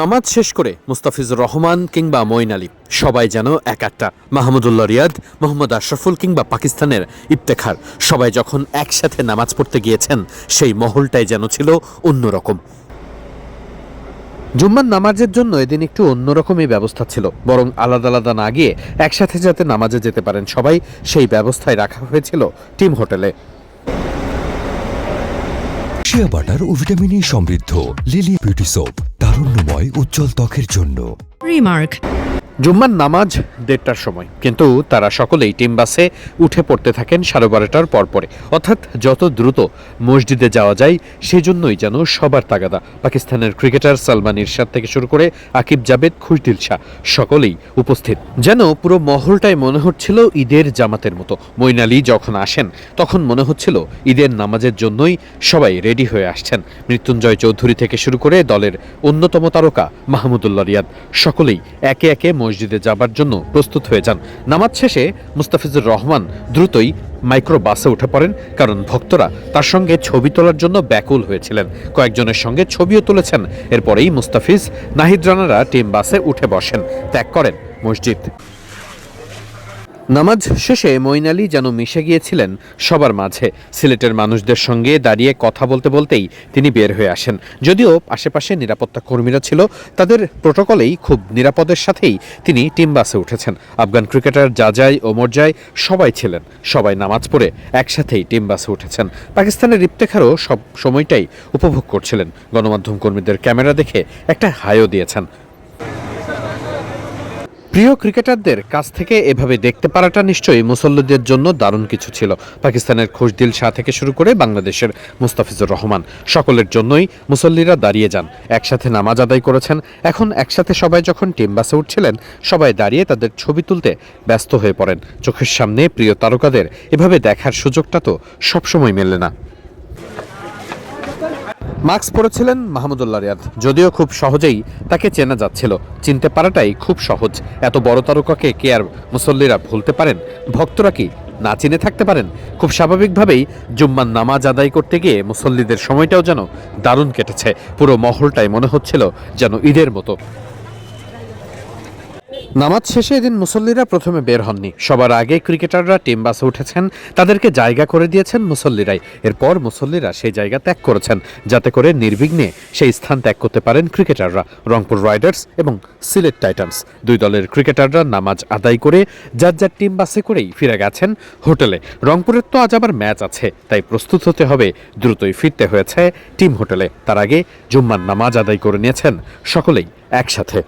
নামাজ শেষ করে মুস্তাফিজুর রহমান কিংবা মঈন আলী, সবাই যেন এক একটা। মাহমুদুল্লাহ রিয়াদ, মোহাম্মদ আশরাফুল কিংবা পাকিস্তানের ইফতেখার, সবাই যখন একসাথে নামাজ পড়তে গিয়েছেন, সেই মহলটাই যেন ছিল অন্যরকম। জুম্মার নামাজের জন্য এদিন একটু অন্যরকমই ব্যবস্থা ছিল, বরং আলাদা আলাদা না গিয়ে একসাথে যাতে নামাজে যেতে পারেন সবাই, সেই ব্যবস্থায় রাখা হয়েছিল টিম হোটেলে। শিয়া বাটার ও ভিটামিন সমৃদ্ধ লিলি বিউটি সোপ তারুণ্যময় উজ্জ্বল ত্বকের জন্য Remark. জুম্মার নামাজ দেড়টার সময়। কিন্তু তারা সকলেই টিম বাসে উঠে পড়তে থাকেন সাড়ে বারোটার পরপরে। অর্থাৎ যত দ্রুত মসজিদে যাওয়া যায়, সেজন্যই যেন সবার তাগাদা। পাকিস্তানের ক্রিকেটার সালমান ইরশাদ থেকে শুরু করে আকিব জাবেদ খুশদিল শাহ সকলেই উপস্থিত। যেন পুরো মহলটাই মনে হচ্ছিল ঈদের জামাতের মতো। মইন যখন আসেন, তখন মনে হচ্ছিল ঈদের নামাজের জন্যই সবাই রেডি হয়ে আসছেন। মৃত্যুঞ্জয় চৌধুরী থেকে শুরু করে দলের অন্যতম তারকা মাহমুদুল্লাহ রিয়াদ সকলেই একে একে মসজিদে যাবার জন্য প্রস্তুত হয়ে যান। নামাজ শেষে মুস্তাফিজুর রহমান দ্রুতই মাইক্রো বাসে উঠে পড়েন, কারণ ভক্তরা তার সঙ্গে ছবি তোলার জন্য ব্যাকুল হয়েছিলেন। কয়েকজনের সঙ্গে ছবিও তুলেছেন। এরপরেই মুস্তাফিজ, নাহিদ রানারা টিম বাসে উঠে বসেন। ত্যাগ করেন মসজিদ। নামাজ শেষে মঈন আলী যেন মিশে গিয়েছিলেন সবার মাঝে। সিলেটের মানুষদের সঙ্গে দাঁড়িয়ে কথা বলতে বলতেই তিনি বের হয়ে আসেন। যদিও আশেপাশে নিরাপত্তা কর্মীরা ছিল, তাদের প্রোটোকলেই খুব নিরাপদের সাথেই তিনি টিম বাসে উঠেছেন। আফগান ক্রিকেটার জাজাই ও জাই সবাই ছিলেন। সবাই নামাজ পড়ে একসাথেই টিম বাসে উঠেছেন। পাকিস্তানের ইফতেখারও সব সময়টাই উপভোগ করছিলেন। গণমাধ্যম কর্মীদের ক্যামেরা দেখে একটা হায়ও দিয়েছেন। প্রিয় ক্রিকেটারদের কাছ থেকে এভাবে দেখতে পারাটা নিশ্চয়ই মুসল্লিদের জন্য দারুণ কিছু ছিল। পাকিস্তানের খুশদিল শাহ থেকে শুরু করে বাংলাদেশের মুস্তাফিজুর রহমান। সকলের জন্যই মুসল্লিরা দাঁড়িয়ে যান। একসাথে নামাজ আদায় করেছেন। এখন একসাথে সবাই যখন টিম বাসে উঠছিলেন, সবাই দাঁড়িয়ে তাদের ছবি তুলতে ব্যস্ত হয়ে পড়েন। চোখের সামনে প্রিয় তারকাদের এভাবে দেখার সুযোগটা তো সবসময় মেলে না। মাস্ক পরেছিলেন মাহমুদুল্লাহ রিয়াদ। যদিও খুব সহজেই তাকে চেনা যাচ্ছিল। চিনতে পারাটাই খুব সহজ। এত বড় তারকাকে কে আর মুসল্লিরা ভুলতে পারেন? ভক্তরা কি না চিনে থাকতে পারেন? খুব স্বাভাবিকভাবেই জুম্মার নামাজ আদায় করতে গিয়ে মুসল্লিদের সময়টাও যেন দারুণ কেটেছে। পুরো মহলটাই মনে হচ্ছিল যেন ঈদের মতো। নামাজ শেষে এদিন মুসল্লিরা প্রথমে বের হননি। সবার আগে ক্রিকেটাররা টিম বাসে উঠেছেন, তাদেরকে জায়গা করে দিয়েছেন মুসল্লিরাই। এরপর মুসল্লিরা সেই জায়গা ত্যাগ করেছেন, যাতে করে নির্বিঘ্নে সেই স্থান ত্যাগ করতে পারেন ক্রিকেটাররা। রংপুর রাইডার্স এবং সিলেট টাইটান্স। দুই দলের ক্রিকেটাররা নামাজ আদায় করে যার যার টিম বাসে করেই ফিরে গেছেন হোটেলে। রংপুরের তো আজ আবার ম্যাচ আছে, তাই প্রস্তুত হতে হবে। দ্রুতই ফিরতে হয়েছে টিম হোটেলে। তার আগে জুম্মার নামাজ আদায় করে নিয়েছেন সকলেই একসাথে।